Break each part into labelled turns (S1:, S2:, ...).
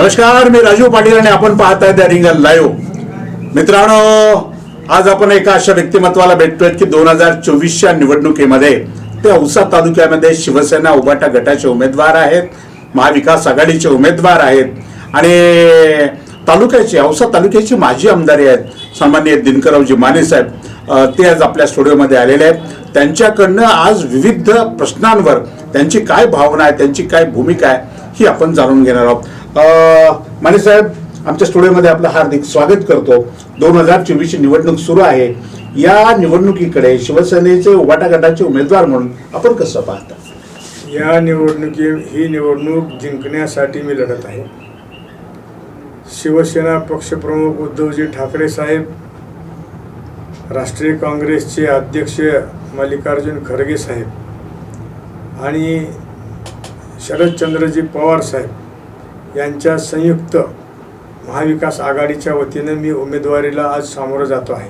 S1: नमस्कार मी राजू पाटील आणि आपण पाहत आहे त्या रिंगल लाईव्ह मित्रांनो आज आपण एका अशा व्यक्तिमत्वाला भेटतोय की दोन हजार चोवीसच्या निवडणुकीमध्ये ते औसा तालुक्यामध्ये शिवसेना उभाटा गटाचे उमेदवार आहेत महाविकास आघाडीचे उमेदवार आहेत आणि तालुक्याचे औसा तालुक्याचे माजी आमदारी आहेत सामान्य दिनकररावजी माने साहेब ते आज आपल्या स्टुडिओमध्ये आलेले आहेत. त्यांच्याकडनं आज विविध प्रश्नांवर त्यांची काय भावना आहे त्यांची काय भूमिका आहे ही आपण जाणून घेणार आहोत. अ, माने साहेब आमच्या स्टुडिओमध्ये आपलं हार्दिक स्वागत करतो. दोन हजार चोवीसची निवडणूक सुरू आहे. या निवडणुकीकडे शिवसेनेचे उबाटा गटाचे उमेदवार म्हणून आपण कसं पाहता?
S2: या निवडणुकी ही निवडणूक जिंकण्यासाठी मी लढत आहे. शिवसेना पक्षप्रमुख उद्धवजी ठाकरे साहेब राष्ट्रीय काँग्रेसचे अध्यक्ष मल्लिकार्जुन खरगे साहेब आणि शरदचंद्रजी पवार साहेब यांच्या संयुक्त महाविकास आघाडीच्या वतीनं मी उमेदवारीला आज सामोरं जातो आहे.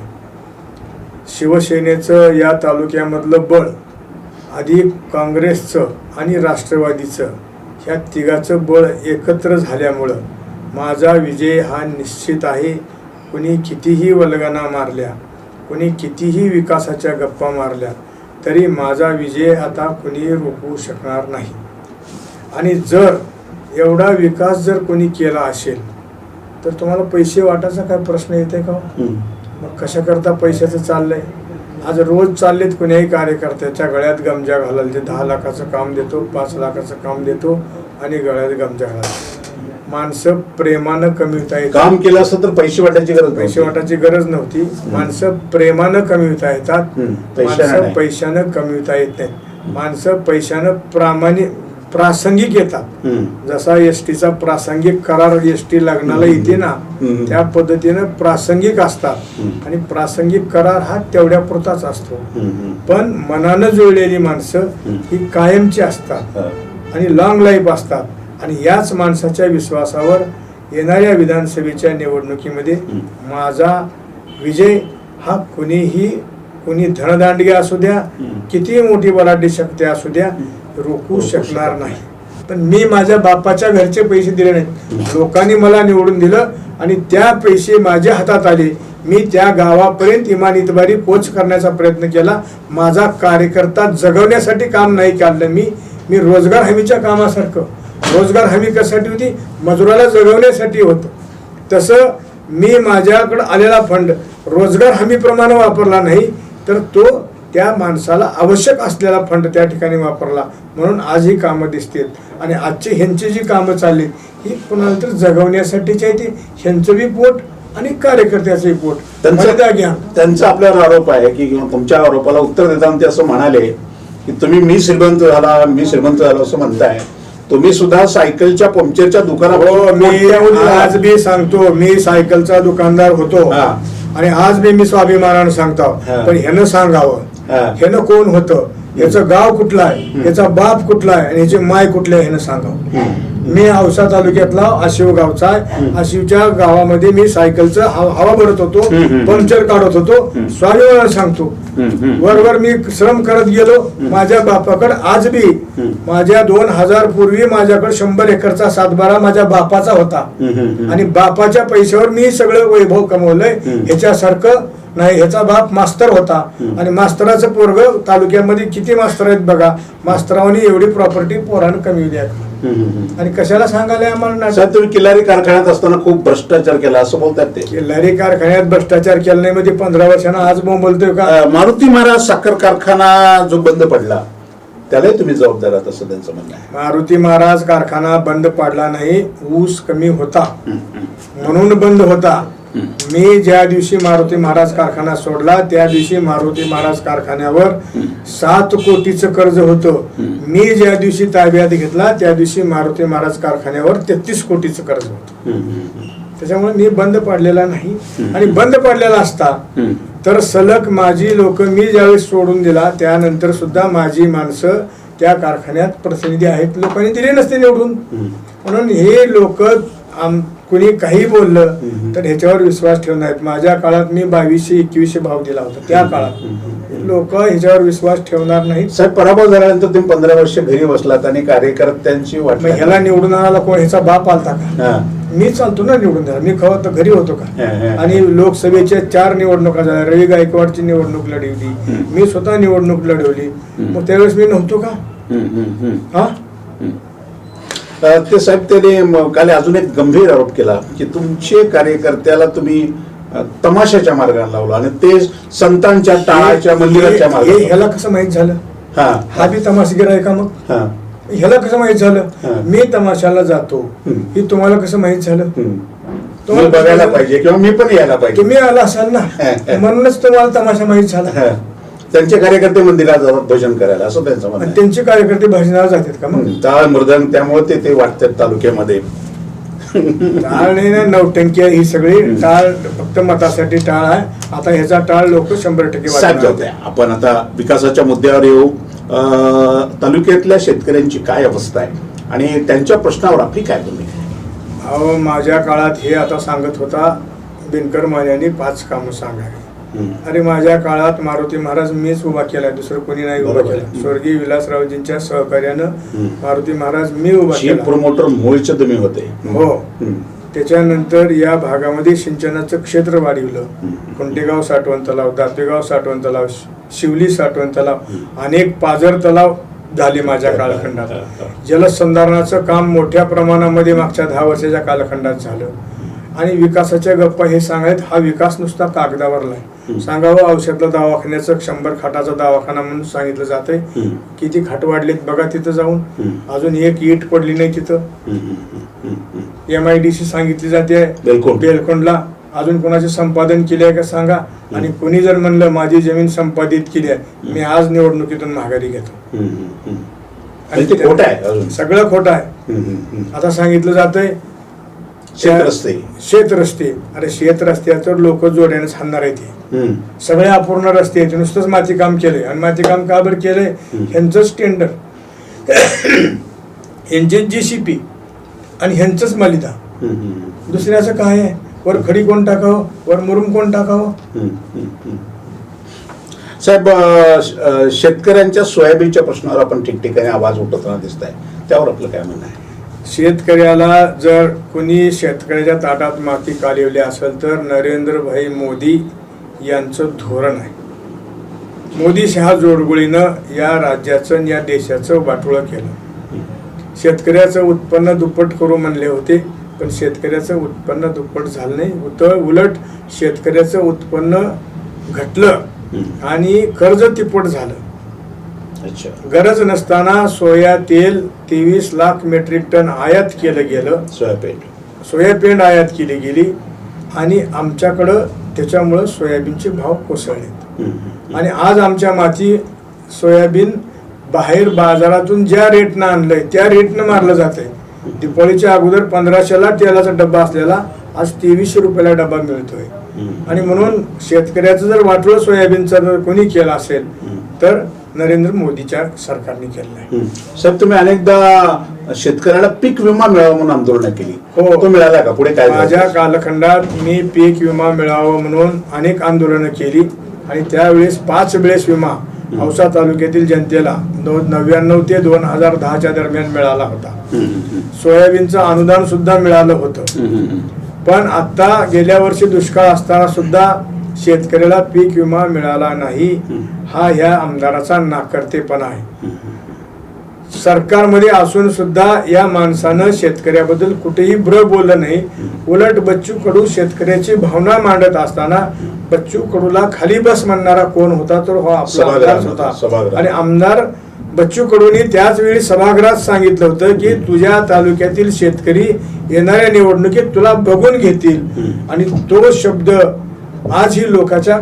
S2: शिवसेनेचं या तालुक्यामधलं बळ अधिक काँग्रेसचं आणि राष्ट्रवादीचं ह्या तिघाचं बळ एकत्र झाल्यामुळं माझा विजय हा निश्चित आहे. कुणी कितीही वल्गना मारल्या कुणी कितीही विकासाच्या गप्पा मारल्या तरी माझा विजय आता कुणी रोखू शकणार नाही. आणि जर एवढा विकास जर कोणी केला असेल तर तुम्हाला पैसे वाटायचा काय प्रश्न येते का? मग कशाकरता पैशाचं चाललंय? आज रोज चाललेत कुण्याही कार्यकर्त्याच्या गळ्यात गमजा घालाल जे दहा लाखाचं काम देतो पाच लाखाचं काम देतो आणि गळ्यात गमजा घालाल. माणसं प्रेमानं कमविता येतात.
S1: काम केलं असतं तर पैसे वाटायची गरज.
S2: पैसे वाटायची गरज नव्हती. माणसं प्रेमानं कमविता येतात. माणसं. पैशानं कमविता येत नाहीत. माणसं पैशानं प्रामाणिक प्रासंगिक येतात. जसा एस टीचा प्रासंगिक करार एस टी लग्नाला येते ना. त्या पद्धतीनं प्रासंगिक असतात. आणि प्रासंगिक करार हा तेवढ्या पुरताच असतो पण मनानं जुळलेली माणसं. ही कायमची असतात. आणि लॉंग लाईफ असतात आणि याच माणसाच्या विश्वासावर येणाऱ्या विधानसभेच्या निवडणुकीमध्ये. माझा विजय हा कुणीही कुणी धनदांडगे असू द्या. किती मोठी बलाढ्य शक्ती असू द्या रोखू शकणार नाही. पण मी माझ्या बापाच्या घरचे पैसे दिले नाहीत. लोकांनी मला निवडून दिलं आणि त्या पैसे माझ्या हातात आले. मी त्या गावापर्यंत इमान इतबारी पोच करण्याचा प्रयत्न केला. माझा कार्यकर्ता जगवण्यासाठी काम नाही काढलं मी. मी रोजगार हमीच्या कामासारखं. रोजगार हमी कशासाठी होती? मजुराला जगवण्यासाठी होतं. तसं मी माझ्याकडं आलेला फंड रोजगार हमीप्रमाणे वापरला नाही तर तो त्या माणसाला आवश्यक असलेला फंड त्या ठिकाणी वापरला. म्हणून आज ही कामं दिसतील. आणि आजची ह्यांची जी कामं चालली ही पुन्हा तर जगवण्यासाठीची आहे ती. ह्यांचं बी पोट आणि कार्यकर्त्याचंही पोट.
S1: त्यांचा
S2: घ्या.
S1: त्यांचा आपल्यावर आरोप आहे की किंवा तुमच्या आरोपाला उत्तर देताना ते असं म्हणाले की तुम्ही मी श्रीमंत झाला मी श्रीमंत झालो असं म्हणताय. तुम्ही सुद्धा सायकलच्या पंक्चरच्या
S2: हो मी आज बी सांगतो मी सायकलचा दुकानदार होतो. आणि आज बी मी स्वाभिमानानं सांगतो. पण ह्यानं सांगावं. ह्यानं कोण होतं? याचं गाव कुठलं आहे? याचा बाप कुठला आहे? आणि याची माय कुठली आहे? ह्यानं सांगावं. मी औसा तालुक्यातला आशिव गावचा आहे. आशिवच्या गावामध्ये मी सायकलचं हवा भरत होतो. पंक्चर काढत होतो स्वाभिमानानं सांगतो. वरवर मी श्रम करत गेलो माझ्या बापाकडे आज बी माझ्या दोन हजार पूर्वी माझ्याकडे शंभर एकरचा सातबारा माझ्या बापाचा होता. आणि बापाच्या पैशावर मी सगळं वैभव कमवलंय. ह्याच्यासारखं नाही ह्याचा बाप मास्तर होता. आणि मास्तराचं पोरग तालुक्यामध्ये किती मास्तर आहेत बघा. मास्तरावानी एवढी प्रॉपर्टी पोरानं कमविली आहे. आणि कशाला सांगायला आम्हाला
S1: तुम्ही किल्लारी कारखान्यात असताना खूप भ्रष्टाचार केला असं बोलतात ते.
S2: किल्लारी कारखान्यात भ्रष्टाचार केला नाही मध्ये पंधरा वर्षानं आज बोलतोय का?
S1: मारुती महाराज साखर कारखाना जो बंद पडला त्यालाही तुम्ही जबाबदार आहात असं त्यांचं म्हणणं आहे.
S2: मारुती महाराज कारखाना बंद पाडला नाही ऊस कमी होता. म्हणून बंद होता. मी ज्या दिवशी मारुती महाराज कारखाना सोडला त्या दिवशी मारुती महाराज कारखान्यावर सात कोटीचं कर्ज होतं. मी ज्या दिवशी ताब्यात घेतला त्या दिवशी मारुती महाराज कारखान्यावर तेहतीस कोटीचं कर्ज होतं. त्याच्यामुळे मी बंद पाडलेला नाही. आणि बंद पडलेला असता तर सलग माझी लोक मी ज्यावेळेस सोडून दिला त्यानंतर सुद्धा माझी माणसं त्या कारखान्यात प्रतिनिधी आहेत. लोकांनी दिले नसते निवडून. म्हणून हे लोक कुणी काही बोललं तर ह्याच्यावर विश्वास ठेवून आहेत माझ्या काळात मी बावीसशे एकवीसशे भाव दिला होता त्या काळात. लोक ह्याच्यावर विश्वास ठेवणार नाहीत.
S1: साहेब पराभव झाल्यानंतर तुम्ही पंधरा वर्ष घरी बसलात आणि कार्यकर्त्यांची वाट
S2: ह्याला निवडून आणायला कोण ह्याचा बाप आलता का. मी चालतो ना निवडून द्या मी खवत तर घरी होतो का. आणि लोकसभेच्या चार निवडणुका झाल्या. रवी गायकवाडची निवडणूक लढवली. मी स्वतः निवडणूक लढवली. मग त्यावेळेस मी नव्हतो का. हा?
S1: ते साहेब त्याने म- काल अजून एक गंभीर आरोप केला की तुमचे कार्यकर्त्याला तुम्ही तमाशाच्या मार्गाने लावला आणि ते संतांच्या टाळाच्या मंदिराच्या मार्गाने
S2: ह्याला कसं माहीत झालं?
S1: हा.
S2: हा बी तमाशगीर आहे का मग?
S1: हा.
S2: ह्याला कसं माहीत. झालं? मी तमाशाला जातो. हे तुम्हाला कसं माहीत झालं. तुम्हाला
S1: मी बघायला पाहिजे किंवा मी पण यायला पाहिजे.
S2: तुम्ही आला असाल ना म्हणूनच तुम्हाला तमाशा माहीत झाला.
S1: त्यांचे कार्यकर्ते मंदिरात जातात भजन करायला असं त्यांचं म्हणणं आहे.
S2: त्यांचे कार्यकर्ते भजनाला जातात का मग
S1: हम्म. टाळ मृदंग त्यामुळे ते ते वाटतात तालुक्यामध्ये
S2: टाळ नाही ना नवटंकी आहे ही सगळी टाळ फक्त मतासाठी टाळ आहे आता ह्याचा टाळ लोक शंभर टक्के वाजवणार.
S1: द्या आपण आता विकासाच्या मुद्द्यावर येऊ अ, तालुक्यातल्या शेतकऱ्यांची काय अवस्था आहे आणि त्यांच्या प्रश्नावर आपली काय भूमिका आहे?
S2: अहो माझ्या काळात हे आता सांगत होता दिनकर मान्यांनी पाच कामं सांगावी. अरे माझ्या काळात मारुती महाराज मीच उभा केलाय दुसरं कोणी नाही उभा. केला. स्वर्गीय विलासरावजींच्या सहकार्यानं. मारुती महाराज मी उभा केला.
S1: प्रमोटर मूळचे तुम्ही होते.
S2: हो. त्याच्यानंतर या भागामध्ये सिंचनाचं क्षेत्र वाढवलं. कुंटेगाव साठवण तलाव दातेगाव साठवण तलाव शिवली साठवण तलाव अनेक पाझर तलाव झाले माझ्या कालखंडात. जलसंधारणाचं काम मोठ्या प्रमाणामध्ये मागच्या दहा वर्षाच्या कालखंडात झालं. आणि विकासाच्या गप्पा हे सांगायत हा विकास नुसता कागदावर नाही. सांगावं औषधला दवाखान्याचं शंभर खाटाचा दवाखाना म्हणून सांगितलं जातंय. किती खाट वाढलेत बघा तिथं जाऊन. अजून एक ईट पडली नाही तिथं. एम आय डी सी सांगितली जाते
S1: बेलकोंड.
S2: बेलकोंडला अजून कोणाचे संपादन केले आहे का सांगा आणि कोणी जर म्हणलं माझी जमीन संपादित केली आहे मी आज निवडणुकीतून माघारी घेतो.
S1: आणि ते खोटं आहे
S2: सगळं खोटं आहे. आता सांगितलं जातंय
S1: शेत रस्ते
S2: शेत रस्ते अरे शेत रस्त्याचं लोक जोड्यानेच हाणणार आहे ते. सगळे अपूर्ण रस्ते आहेत. नुसतंच माती काम केलंय. आणि माती काम का बरं केलंय? ह्यांचंच टेंडर ह्यांचेच जी सी पी आणि ह्यांचंच मलिदा. दुसऱ्याचं काय आहे? वर खडी कोण टाकावं? वर मुरुम कोण टाकावं.
S1: साहेब शेतकऱ्यांच्या सोयाबीनच्या प्रश्नावर आपण ठिकठिकाणी आवाज उठवताना दिसत आहे त्यावर आपलं काय म्हणणं आहे?
S2: शेतकऱ्याला जर कुणी शेतकऱ्याच्या ताटात माती कालवली असेल तर नरेंद्रभाई मोदी यांचं धोरण आहे. मोदी शहा जोडगोळीनं या राज्याचं आणि या देशाचं वाटोळं केलं. शेतकऱ्याचं उत्पन्न दुप्पट करू म्हणले होते पण शेतकऱ्याचं उत्पन्न दुप्पट झालं नाही. उत उलट शेतकऱ्याचं उत्पन्न घटलं. आणि कर्ज तिप्पट झालं.
S1: अच्छा.
S2: गरज नसताना सोया तेल तेवीस लाख मेट्रिक टन आयात केलं गेलं.
S1: सोयाबीन.
S2: सोयाबीन आयात केली गेली आणि आमच्याकडं त्याच्यामुळं सोयाबीनचे भाव कोसळले
S1: हम्म, हम्म.
S2: आणि आज आमच्या माती सोयाबीन बाहेर बाजारातून ज्या रेटनं आणलंय त्या रेटनं मारलं जातंय. दिवाळीच्या अगोदर पंधराशेला तेलाचा डब्बा असलेला आज तेवीसशे रुपयाला डब्बा मिळतोय. आणि म्हणून शेतकऱ्याचं जर वाटलं सोयाबीनचं जर कोणी केलं असेल तर नरेंद्र मोदीच्या सरकारने केलं आहे.
S1: साहेब तुम्ही अनेकदा शेतकऱ्याला पीक विमा मिळावा म्हणून आंदोलन केली
S2: हो.
S1: तो मिळाला का पुढे काय झालं?
S2: माझ्या कालखंडात मी पीक विमा मिळावं म्हणून अनेक आंदोलनं केली आणि त्यावेळेस पाच वेळेस विमा औसा तालुक्यातील जनतेला नव्याण्णव ते दोन हजार दहाच्या दरम्यान मिळाला होता
S1: हम्म, हम्म,
S2: सोयाबीनचं अनुदान सुद्धा मिळालं होतं
S1: हम्म, हम्म, हम्म.
S2: पण आता गेल्या वर्षी दुष्काळ असताना सुद्धा शेतकऱ्याला पीक विमा मिळाला नाही हा ह्या आमदाराचा नाकर्तेपणा आहे. सरकारमध्ये असून सुद्धा या माणसानं शेतकऱ्याबद्दल कुठेही ब्र बोललं नाही. उलट बच्चू कडू शेतकऱ्याची भावना मांडत असताना बच्चू कडूला खाली बस म्हणणारा कोण होता तर हा आपला
S1: होता.
S2: आणि आमदार बच्चू कडूंनी त्याच वेळी सभागृहात सांगितलं होतं की तुझ्या तालुक्यातील शेतकरी येणाऱ्या निवडणुकीत तुला बघून घेतील. आणि तो शब्द आजही लोकांच्या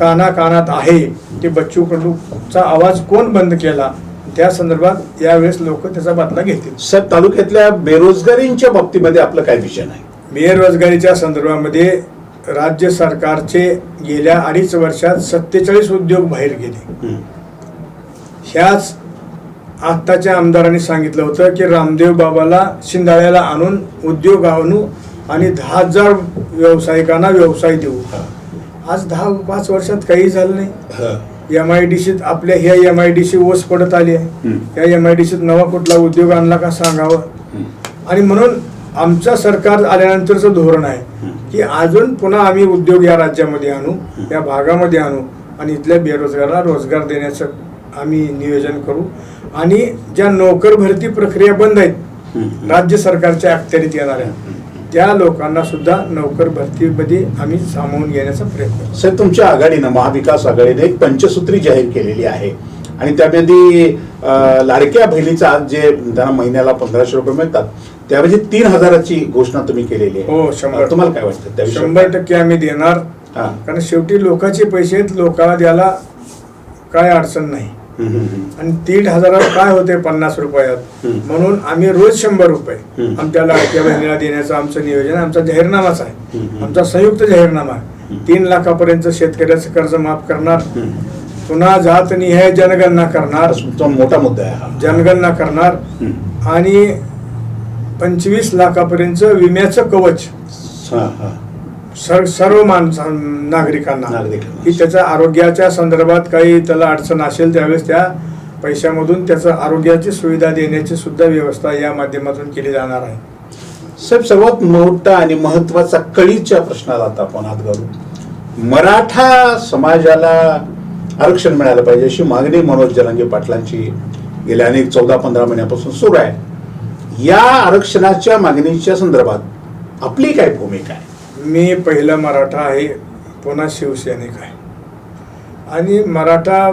S2: काना कानात आहे. की बच्चू कडूचा आवाज कोण बंद केला? त्या संदर्भात यावेळेस लोक त्याचा बदला घेतील.
S1: साहेब तालुक्यातल्या बेरोजगारींच्या बाबतीमध्ये आपलं काय विजन आहे
S2: बेरोजगारीच्या संदर्भामध्ये राज्य सरकारचे गेल्या अडीच वर्षात सत्तेचाळीस उद्योग बाहेर गेले. ह्याच आत्ताच्या आमदारांनी सांगितलं होतं की रामदेव बाबाला शिंदाळ्याला आणून उद्योग आणू आणि दहा हजार व्यावसायिकांना व्यवसाय देऊ. आज दहा पाच वर्षात काही झालं नाही. एम आय डी सीत आपल्या ह्या एम आय डी सी ओस पडत आली आहे.
S1: हम्म.
S2: या एम आय डी सीत नवा कुठला उद्योग आणला का सांगावं. आणि म्हणून आमचं सरकार आल्यानंतरचं धोरण आहे की अजून पुन्हा आम्ही उद्योग या राज्यामध्ये आणू या भागामध्ये आणू आणि इथल्या बेरोजगाराला रोजगार देण्याचं आम्ही नियोजन करू. आणि ज्या नोकर भरती प्रक्रिया बंद आहेत राज्य सरकारच्या अखत्यारीत येणाऱ्या त्या लोकांना सुद्धा नोकर भरतीमध्ये आम्ही सामावून घेण्याचा प्रयत्न
S1: साहेब तुमच्या आघाडीनं महाविकास आघाडीने एक पंचसूत्री जाहीर केलेली आहे आणि त्यामध्ये लाडक्या बहिणीचा आज जे त्यांना महिन्याला पंधराशे रुपये मिळतात त्याऐवजी तीन हजाराची घोषणा तुम्ही केलेली आहे
S2: हो, शंभर.
S1: तुम्हाला काय वाटतं
S2: शंभर टक्के आम्ही देणार
S1: हा.
S2: कारण शेवटी लोकांचे पैसे आहेत लोकांना द्यायला काय अडचण नाही. आणि दीड हजारात काय होते पन्नास रुपयात. म्हणून आम्ही रोज शंभर रुपये. आमच्या लाडक्या बहिणीला देण्याचं आमचं नियोजन. आमचा जाहीरनामाच आहे. आमचा संयुक्त जाहीरनामा आहे तीन लाखापर्यंत शेतकऱ्याचं कर्ज माफ करणार. पुन्हा जात निहाय जनगणना करणार
S1: मोठा मुद्दा आहे
S2: जनगणना करणार. आणि पंचवीस लाखापर्यंत विम्याचं कवच. सर सर्व माणसा नागरिकांना.
S1: नागरिकांना.
S2: की त्याच्या आरोग्याच्या संदर्भात काही त्याला अडचण असेल त्यावेळेस त्या पैशामधून त्याचं आरोग्याची सुविधा देण्याची सुद्धा व्यवस्था या माध्यमातून केली जाणार आहे.
S1: साहेब सर्वात मोठा आणि महत्त्वाचा कळीच्या प्रश्नाला आता आपण हात घालू. मराठा समाजाला आरक्षण मिळालं पाहिजे अशी मागणी मनोज जरांगे पाटलांची गेल्या अनेक चौदा पंधरा महिन्यापासून सुरू आहे. या आरक्षणाच्या मागणीच्या संदर्भात आपली काय भूमिका आहे?
S2: मी पहिला मराठा आहे पुन्हा शिवसैनिक आहे आणि मराठा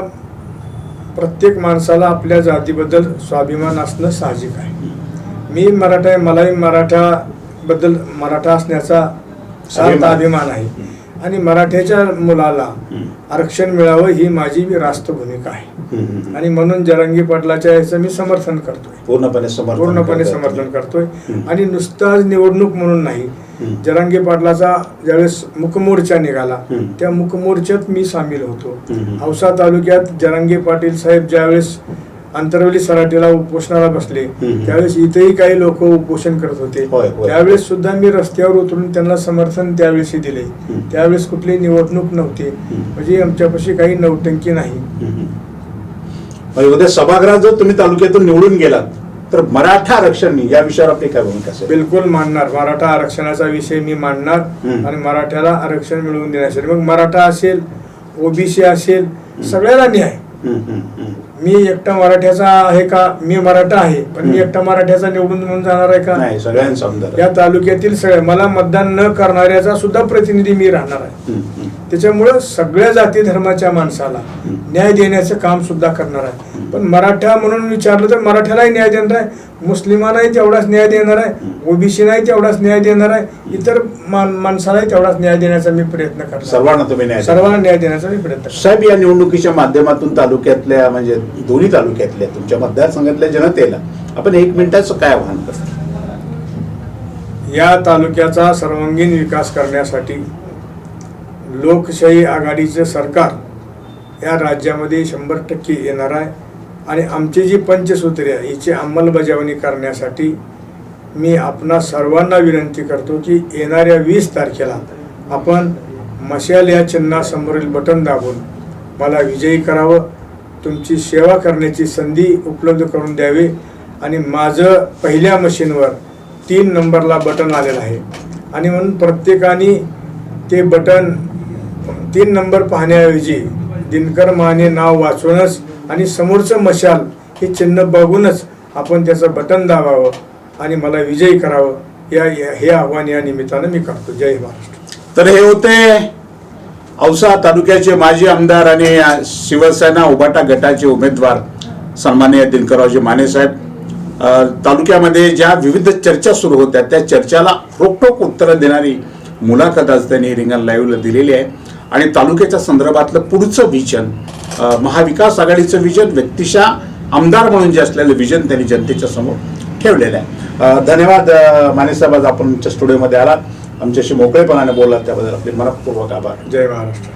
S2: प्रत्येक माणसाला आपल्या जातीबद्दल स्वाभिमान असणं साहजिक आहे मी मराठा आहे मलाही मराठाबद्दल मराठा असण्याचा सार्थ
S1: अभिमान.
S2: आहे आणि मराठ्याच्या मुलाला. आरक्षण मिळावं ही माझी रास्त भूमिका आहे आणि म्हणून जरांगी पाटलाच्या याचं मी समर्थन करतोय
S1: पूर्णपणे
S2: पूर्णपणे समर्थन. करतोय. आणि नुसतं आज निवडणूक म्हणून नाही. जरांगे पाटलाचा ज्यावेळेस मुकमोर्चा निघाला. त्या मुकमोर्चात मी सामील होतो. औसा तालुक्यात जरांगे पाटील साहेब ज्यावेळेस आंतरवली सराटीला उपोषणाला बसले. त्यावेळेस इथेही काही लोक उपोषण करत होते. त्यावेळेस सुद्धा मी रस्त्यावर उतरून त्यांना समर्थन त्यावेळेस दिले. त्यावेळेस कुठली निवडणूक नव्हती म्हणजे आमच्यापाशी काही नौटंकी नाही
S1: म्हणजे उद्या सभागृहात जर तुम्ही तालुक्यातून निवडून गेलात तर मराठा आरक्षण या विषयावर आपली काय भूमिका असेल?
S2: बिलकुल मांडणार मराठा आरक्षणाचा विषय मी मांडणार. आणि मराठ्याला आरक्षण मिळवून देण्यासाठी. मग मराठा असेल ओबीसी असेल सगळ्याला न्याय. मी एकटा मराठ्याचा आहे का? मी मराठा आहे. पण मी एकटा मराठ्याचा निवडून म्हणून जाणार आहे का?
S1: नाही सगळ्यांचा
S2: या तालुक्यातील सगळे मला मतदान न करणाऱ्याचा सुद्धा प्रतिनिधी मी राहणार आहे. त्याच्यामुळं सगळ्या जाती धर्माच्या माणसाला न्याय देण्याचं काम सुद्धा करणार आहे. पण मराठा म्हणून विचारलं तर मराठ्यालाही न्याय देणार आहे मुस्लिमांनाही तेवढाच न्याय देणार आहे ओबीसीलाही तेवढाच न्याय देणार आहे इतर माणसालाही तेवढाच न्याय देण्याचा मी प्रयत्न करणार
S1: सर्वांना तुम्ही न्याय.
S2: सर्वांना न्याय देण्याचा मी प्रयत्न
S1: साहेब या निवडणुकीच्या माध्यमातून तालुक्यातल्या म्हणजे दोन्ही तालुक्यातल्या तुमच्या मतदारसंघातल्या जनतेला आपण एक मिनिटाचं काय आव्हान करता?
S2: या तालुक्याचा सर्वांगीण विकास करण्यासाठी लोकशाही आघाडीचं सरकार या राज्यामध्ये शंभर टक्के येणार आहे. आणि आमची जी पंचसूत्रे आहे हिची अंमलबजावणी करण्यासाठी मी आपणा सर्वांना विनंती करतो की येणाऱ्या वीस तारखेला आपण मशाल या चिन्हासमोरील बटन दाबून मला विजयी करावं तुमची सेवा करण्याची संधी उपलब्ध करून द्यावी. आणि माझं पहिल्या मशीनवर तीन नंबरला बटन आलेलं आहे. आणि म्हणून प्रत्येकाने ते बटन तीन नंबर पाहण्याऐवजी दिनकर माने नाव वाचूनच आणि समोरचं मशाल हे चिन्ह बघूनच आपण त्याचं बटन दाबावं आणि मला विजयी करावं. या हे आव्हान या निमित्तानं मी करतो. जय महाराष्ट्र.
S1: तर हे होते औसा तालुक्याचे माजी आमदार आणि शिवसेना उबाटा गटाचे उमेदवार सन्माननीय दिनकररावजी माने साहेब. तालुक्यामध्ये ज्या विविध चर्चा सुरू होत्या त्या चर्चाला रोखोक उत्तरं देणारी मुलाखत आज त्यांनी रिंगण लाईव्हला दिलेली आहे. आणि तालुक्याच्या संदर्भातलं पुढचं विजन महाविकास आघाडीचं विजन व्यक्तिशा आमदार म्हणून जे असलेलं विजन त्यांनी जनतेच्या समोर ठेवलेलं आहे. धन्यवाद मानेसाहेब माने साहेब आज आपण आमच्या स्टुडिओमध्ये आलात. आमच्याशी मोकळेपणाने बोललात त्याबद्दल आपले मनपूर्वक आभार.
S2: जय महाराष्ट्र.